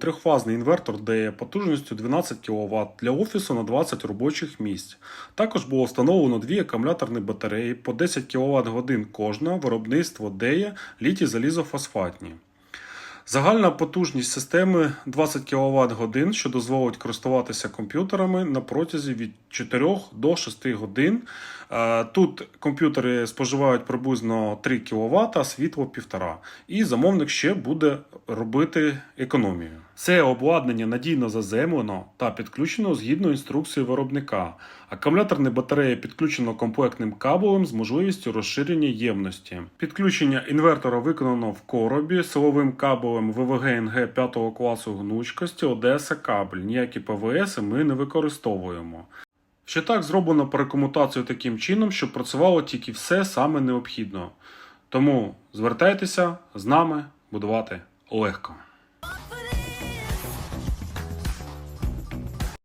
трьохфазний інвертор DE потужністю 12 кВт для офісу на 20 робочих місць. Також було встановлено дві акумуляторні батареї по 10 кВт годин кожна, виробництво DE літій залізофосфатні. Загальна потужність системи 20 кВт годин, що дозволить користуватися комп'ютерами на протязі від 4 до 6 годин. Е, Тут комп'ютери споживають приблизно 3 кВт, а світло 1,5. І замовник ще буде робити економію. Це обладнання надійно заземлено та підключено згідно інструкції виробника. Акумуляторна батарея підключено комплектним кабелем з можливістю розширення ємності. Підключення інвертора виконано в коробі силовим кабелем ВВГ-НГ 5 класу гнучкості Одеса кабель. Ніякі ПВС ми не використовуємо. Ще так зроблено перекомутацію таким чином, щоб працювало тільки все саме необхідно. Тому звертайтеся з нами будувати легко.